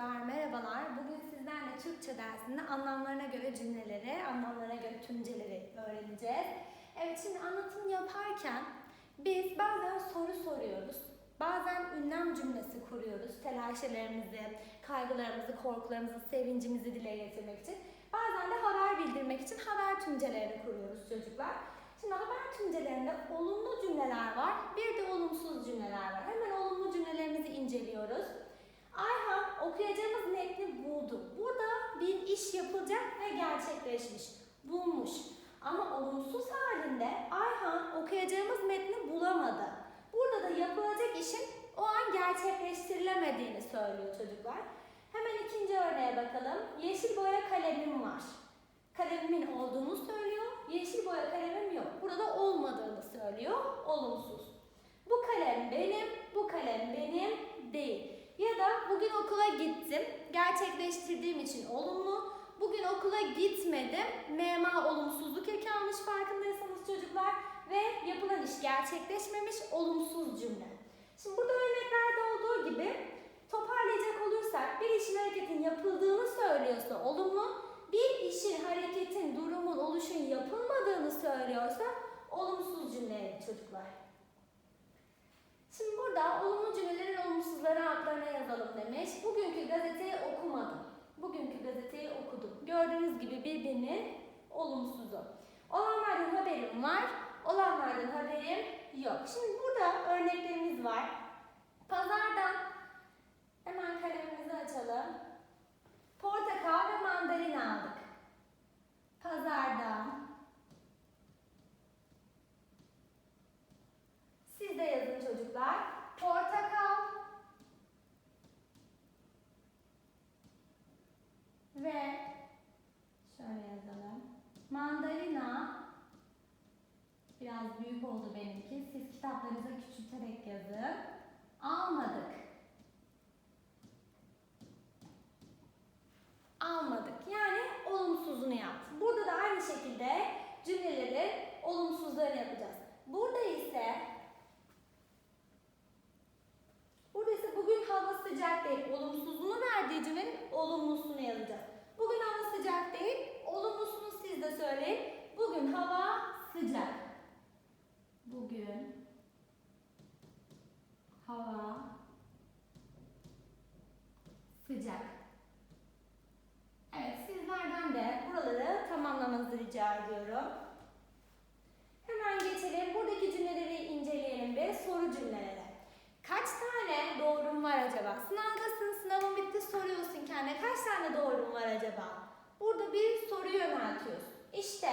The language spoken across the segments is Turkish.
çocuklar, merhabalar. Bugün sizlerle Türkçe dersinde anlamlarına göre cümleleri, anlamlarına göre tümceleri öğreneceğiz. Evet, şimdi anlatım yaparken biz bazen soru soruyoruz. Bazen ünlem cümlesi kuruyoruz. Telaşelerimizi, kaygılarımızı, korkularımızı, sevincimizi dile getirmek için. Bazen de haber bildirmek için haber tümcelerini kuruyoruz çocuklar. Şimdi haber tümcelerinde olumlu cümleler var, bir de olumsuz cümleler var. Hemen olumlu cümlelerimizi inceliyoruz. Ayhan okuyacağımız metni buldu. Burada bir iş yapılacak ve gerçekleşmiş. Bulmuş. Ama olumsuz halinde Ayhan okuyacağımız metni bulamadı. Burada da yapılacak işin o an gerçekleştirilemediğini söylüyor çocuklar. Hemen ikinci örneğe bakalım. Yeşil boya kalemim var. Kalemimin olduğunu söylüyor. Yeşil boya kalemim yok. Burada olmadığını söylüyor. Olumsuz. Bu kalem benim, bu kalem benim değil. Ya da bugün okula gittim, gerçekleştirdiğim için olumlu. Bugün okula gitmedim, mema olumsuzluk eki almış farkındaysanız çocuklar. Ve yapılan iş gerçekleşmemiş, olumsuz cümle. Şimdi burada örneklerde olduğu gibi toparlayacak olursak bir işin hareketin yapıldığını söylüyorsa olumlu, bir işin hareketin, durumun, oluşun yapılmadığını söylüyorsa olumsuz cümle çocuklar. Şimdi burada olumlu cümlelerin olumsuzları. Bugünkü gazeteyi okumadım. Bugünkü gazeteyi okudum. Gördüğünüz gibi birbirinin olumsuzu. Olanlardan haberim var, olanlardan haberim yok. Şimdi burada örneklerimiz var. Pazardan hemen kalemimizi açalım. Portakal ve mandalina aldık. Pazardan Siz de yazın çocuklar. Portakal ve şöyle yazalım. Mandalina biraz büyük oldu benimki. Siz kitaplarınıza küçülterek yazın. Almadık. Yani olumsuzunu yaptı. Burada da aynı şekilde cümleleri olumsuzlarını yapacağız. Burada ise Burada ise bugün hava sıcak değil. Olumsuzluğunu verdiği cümlenin olumlusunu yazacağız. Bugün hava sıcak değil. Olumlusunu siz de söyleyin. Bugün hava sıcak. Bugün hava sıcak. Evet sizlerden de buraları tamamlamanızı rica ediyorum. Hemen geçelim. Buradaki cümleleri inceleyelim ve soru cümleleri. Kaç tane doğrum var acaba? Sınavdasın, sınavın bitti soruyorsun kendine. Kaç tane doğrum var acaba? Burada bir soru yöneltiyorsun. İşte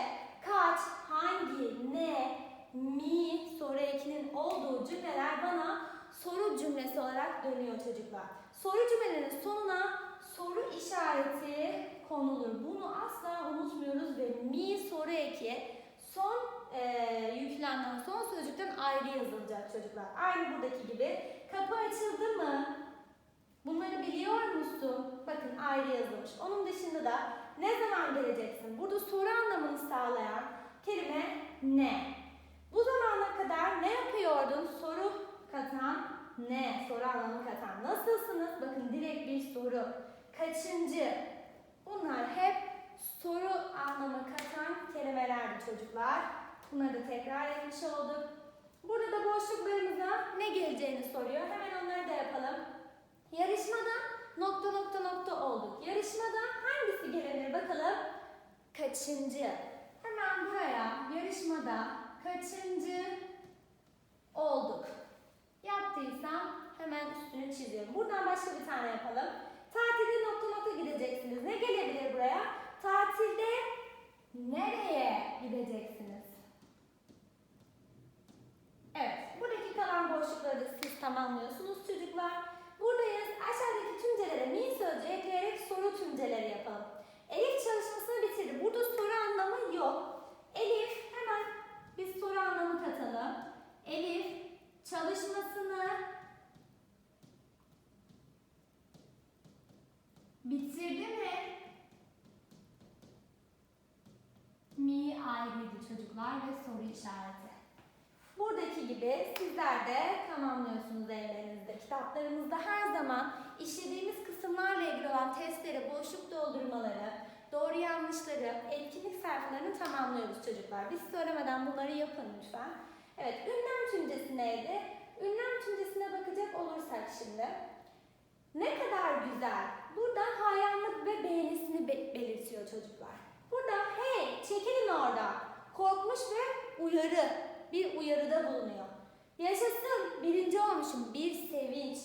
kaç, hangi, ne, mi soru ekinin olduğu cümleler bana soru cümlesi olarak dönüyor çocuklar. Soru cümlelerinin sonuna soru işareti konulur. Bunu asla unutmuyoruz ve mi soru eki son e, yüklemden son sözcükten ayrı yazılacak çocuklar. Aynı buradaki gibi. Kapı açıldı mı? Bunları biliyor musun? Bakın ayrı yazılmış. Onun dışında da ne zaman geleceksin? Burada soru anlamını sağlayan kelime ne? Bu zamana kadar ne yapıyordun? Soru katan ne? Soru anlamı katan. Nasılsınız? Bakın direkt bir soru. Kaçıncı? Bunlar hep soru anlamı katan kelimelerdi çocuklar. Bunları da tekrar etmiş olduk. Burada da boşluklarımıza ne geleceğini soruyor. Hemen onları da yapalım. Yarışmada nokta nokta nokta olduk. Yarışmada hangisi gelir bakalım? Kaçıncı? Hemen buraya yarışmada kaçıncı olduk? Yaptıysam hemen üstünü çiziyorum. Buradan başka bir tane yapalım. Tatilde nokta nokta gideceksiniz. Ne gelebilir buraya? Tatilde nereye gideceksiniz? Evet, buradaki kalan boşlukları siz tamamlıyorsunuz çocuklar. Buradayız. Aşağıdaki tümcelere mi sözcüğü ekleyerek soru tümceleri yapalım. Elif çalışmasını bitirdi. Burada soru anlamı yok. Elif hemen bir soru anlamı katalım. Elif çalışmasını bitirdi mi? Mi ayrıydı çocuklar ve soru işareti. Buradaki gibi sizler de tamamlıyorsunuz evlerinizde. Kitaplarımızda her zaman işlediğimiz kısımlarla ilgili boşluk doldurmaları, doğru yanlışları, etkinlik sayfalarını tamamlıyoruz çocuklar. Biz söylemeden bunları yapın lütfen. Evet, ünlem tümcesi neydi? Ünlem tümcesine bakacak olursak şimdi. Ne kadar güzel. Burada hayranlık ve beğenisini be- belirtiyor çocuklar. Burada hey çekilin orada. Korkmuş ve uyarı. Bir uyarıda bulunuyor. Yaşasın birinci olmuşum. Bir sevinç.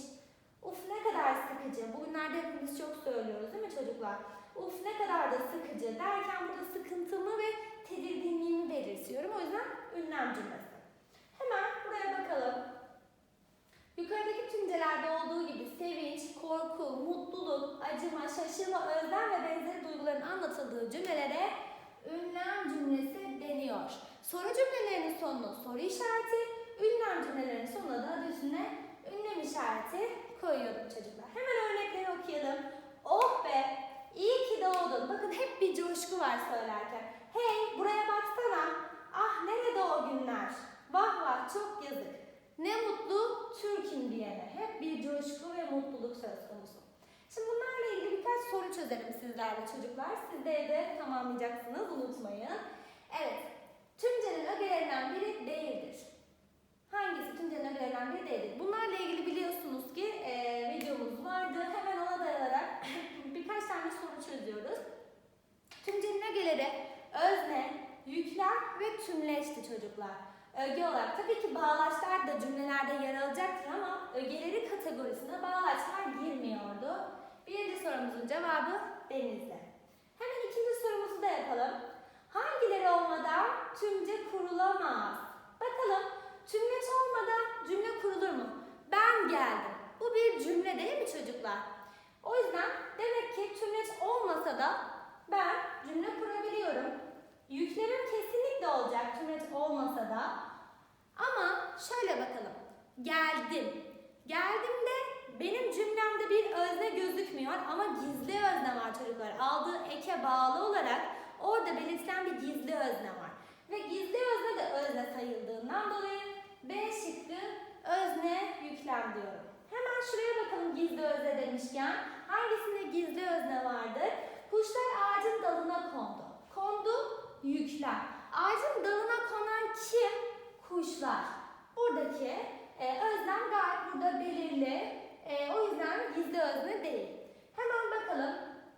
Uf ne kadar sıkıcı. Bugünlerde hepimiz çok söylüyoruz değil mi çocuklar? Uf ne kadar da sıkıcı derken burada sıkıntımı ve tedirginliğimi belirtiyorum. O yüzden ünlem cümlesi. Hemen buraya bakalım. Yukarıdaki tümcelerde olduğu gibi sevinç, korku, mutluluk, acıma, şaşırma, özlem ve benzeri duyguların anlatıldığı cümlelere ünlem cümlesi deniyor. Soru cümlelerinin sonuna soru işareti, ünlem cümlelerinin sonuna da üstüne ünlem işareti koyuyorum çocuklar. Hemen örnekleri okuyalım. Oh be, iyi ki doğdun. Bakın hep bir coşku var söylerken. Hey buraya baksana. Ah nerede o günler? Vah vah çok yazık. Ne mutlu Türk'üm diyene. Hep bir coşku ve mutluluk söz konusu. Şimdi bunlarla ilgili birkaç soru çözelim sizlerle çocuklar. Siz de evde tamamlayacaksınız unutmayın. Evet, tümcenin ögelerinden biri değildir. Hangisi tümcenin ögelerinden biri değildir? Bunlarla ilgili biliyorsunuz ki eee, videomuz vardı. Hemen ona dayanarak birkaç tane soru çözüyoruz. Tümcenin ögeleri özne, tümleçti çocuklar. Öge olarak tabii ki bağlaçlar da cümlelerde yer alacaktır ama ögeleri kategorisine bağlaçlar girmiyordu. Birinci sorumuzun cevabı denizde. Hemen ikinci sorumuzu da yapalım. Hangileri olmadan tümce kurulamaz? Bakalım tümleç olmadan cümle kurulur mu? Ben geldim. Bu bir cümle değil mi çocuklar? O yüzden demek ki tümleç olmasa da ben cümle da. Ama şöyle bakalım. Geldim. Geldim de benim cümlemde bir özne gözükmüyor ama gizli özne var çocuklar. Aldığı eke bağlı olarak orada belirtilen bir gizli özne var. Ve gizli özne de özne sayıldığından dolayı B şıkkı özne yüklem diyorum. Hemen şuraya bakalım gizli özne demişken. Hangisinde gizli özne vardır? Kuşlar ağacın dalına kondu. Kondu yüklem. Ağacın dalına konan kim? Kuşlar. Buradaki e, özlem gayet burada belirli. E, o yüzden gizli özne değil. Hemen bakalım.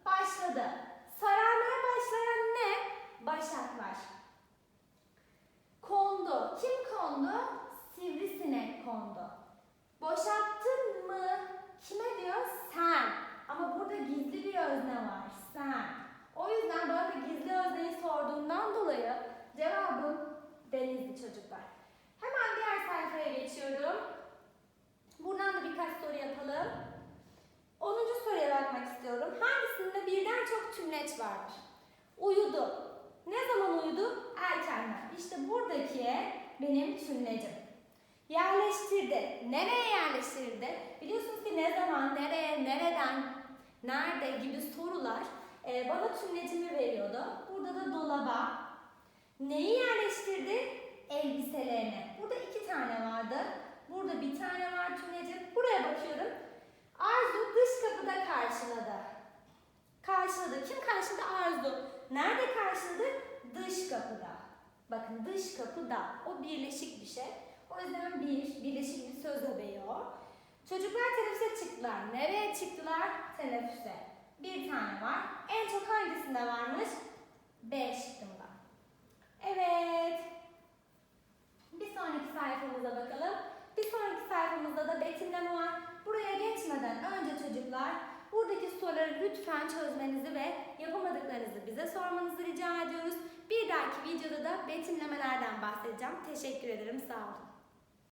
Başladı. Sararmaya başlayan ne? Başaklar. Kondu. Kim kondu? Sivrisinek kondu. Boşalttın mı? Kime diyor? Sen. Ama burada gizli bir özne var. Sen. O yüzden bana da gizli özneyi sorduğundan dolayı cevabım denizli çocuklar. Hemen diğer sayfaya geçiyorum. Buradan da birkaç soru yapalım. 10. soruya bakmak istiyorum. Hangisinde birden çok tümleç vardır? Uyudu. Ne zaman uyudu? Erkenden. İşte buradaki benim tümlecim. Yerleştirdi. Nereye yerleştirdi? Biliyorsunuz ki ne zaman, nereye, nereden, nerede gibi sorular e, bana tümlecimi veriyordu. Burada da dolaba. Neyi yerleştirdi? Elbiselerini. Burada iki tane vardı. Burada bir tane var tümlecim. Buraya bakıyorum. Arzu dış kapıda karşıladı. Karşıladı. Kim karşıladı? Arzu. Nerede karşıladı? Dış kapıda. Bakın dış kapıda. O birleşik bir şey. O yüzden bir, birleşik bir söz öbeği o. Çocuklar teneffüse çıktılar. Nereye çıktılar? Teneffüse. Bir tane var. En çok hangisinde varmış? B şıkkında. Evet. Bir sonraki sayfamıza bakalım. Bir sonraki sayfamızda da betimleme var. Buraya geçmeden önce çocuklar buradaki soruları lütfen çözmenizi ve yapamadıklarınızı bize sormanızı rica ediyoruz. Bir dahaki videoda da betimlemelerden bahsedeceğim. Teşekkür ederim. Sağ olun.